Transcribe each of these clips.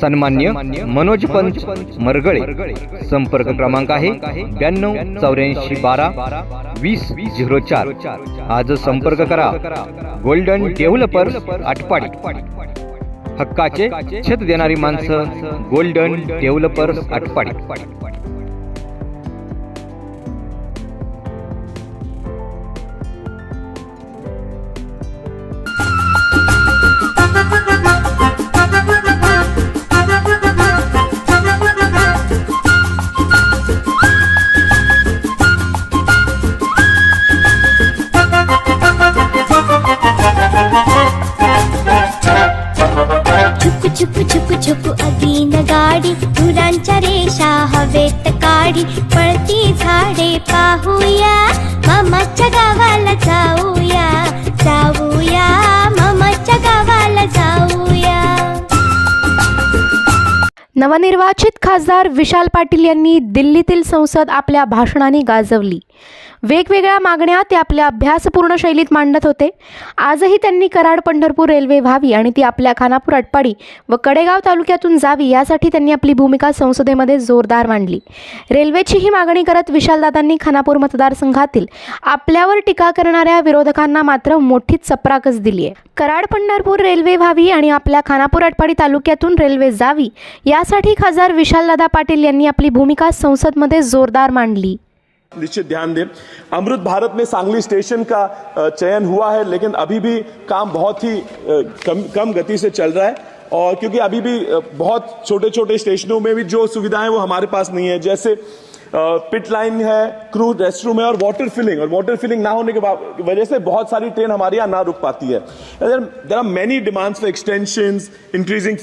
सन्मान्य मनोज पंच मरगळे. संपर्क क्रमांक आहे ब्याण्णव चौऱ्याऐंशी बारा वीस झिरो चार. आज संपर्क करा. Golden developers Atpadi. हक्काचे छत देणारी माणसं गोल्डन डेव्हलपर्स आटपाडी. रेषा हवेत काढी पळती झाडे पाहूया. मामाच्या गावाला जाऊया. जाऊया नवनिर्वाचित खासदार विशाल पाटील यांनी दिल्लीतील संसद आपल्या भाषणाने गाजवली. वेगवेगळ्या मागण्या ते आपल्या अभ्यासपूर्ण शैलीत मांडत होते. आजही त्यांनी कराड पंढरपूर रेल्वे व्हावी आणि ती आपल्या खानापूर अटपाडी व कडेगाव तालुक्यातून जावी यासाठी त्यांनी आपली भूमिका संसदेमध्ये जोरदार मांडली. रेल्वेची ही मागणी करत विशालदादांनी खानापूर मतदारसंघातील आपल्यावर टीका करणाऱ्या विरोधकांना मात्र मोठी चपराकच दिली आहे कराड पंढरपूर रेल्वे व्हावी आणि आपल्या खानापूर अटपाडी तालुक्यातून रेल्वे जावी या यासाठी खासदार विशालदादा पाटील यांनी आपली भूमिका संसदमध्ये जोरदार मांडली. निश्चित ध्यान दें। अमृत भारत में सांगली स्टेशन का चयन हुआ है लेकिन अभी भी काम बहुत ही कम कम गति से चल रहा है। और क्योंकि अभी भी बहुत छोटे छोटे स्टेशनों में भी जो सुविधाएं वो हमारे पास नहीं है। जैसे पिट लाइन है क्रू रेस्ट रूम है और वाटर फिलिंग और वाटर फिलिंग ना होने के बा- वजह से बहुत सारी ट्रेन हमारे यहाँ ना रुक पाती है there are many demands for extension increasing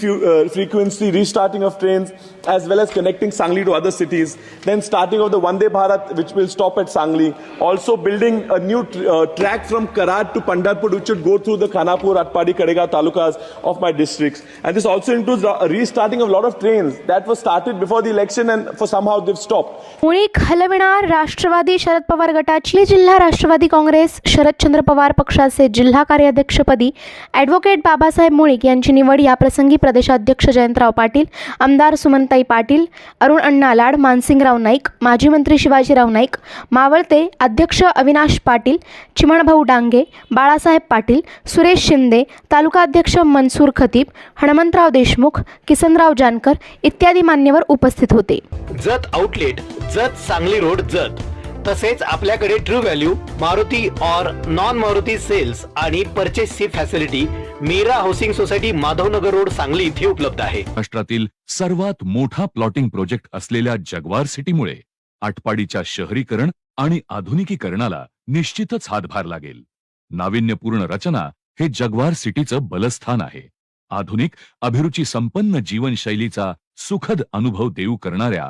frequency, restarting of trains, as well as connecting Sangli to other cities. Then starting of the Vande Bharat, which will stop at Sangli. Also building a new tr- uh, track from Karad to pandarpur which should go through the Khanapur, Atpadi, Kadega talukas of my districts. And this also includes restarting of a lot of trains that were started before the election and for somehow they've stopped. Mulik हलविणार Rashtrawadi Sharad Pawar गटाची जिल्हा राष्ट्रवादी काँग्रेस शरदचंद्र पवार पक्षाचे जिल्हा कार्याध्यक्षपदी advocate Babasaheb Mulik यांची निवड याप्रसंगी प्रदेशाध्यक्ष जयंतराव पाटील आमदार सुमनताई पाटील अरुण अण्णा लाड मानसिंगराव नाईक माजी मंत्री शिवाजीराव नाईक मावळते अध्यक्ष अविनाश पाटील चिमणभाऊ डांगे बाळासाहेब पाटील सुरेश शिंदे तालुका अध्यक्ष मनसूर खतीब हनुमंतराव देशमुख किसनराव जानकर इत्यादी मान्यवर उपस्थित होते. Jat outlet Jat Sangli road Jat. तसेच आपल्याकडे ट्रू व्हॅल्यू मारुती और नॉन मारुती सेल्स आणि परचेसची facility Meera housing society Madhavnagar road Sangli इथे उपलब्ध आहे. महाराष्ट्रातील सर्वात मोठा प्लॉटिंग प्रोजेक्ट असलेल्या जगवार सिटीमुळे आटपाडीच्या शहरीकरण आणि आधुनिकीकरणाला निश्चितच हातभार लागेल. नाविन्यपूर्ण रचना हे जगवार सिटीचं बलस्थान आहे. आधुनिक अभिरुची संपन्न जीवनशैलीचा सुखद अनुभव देऊ करणाऱ्या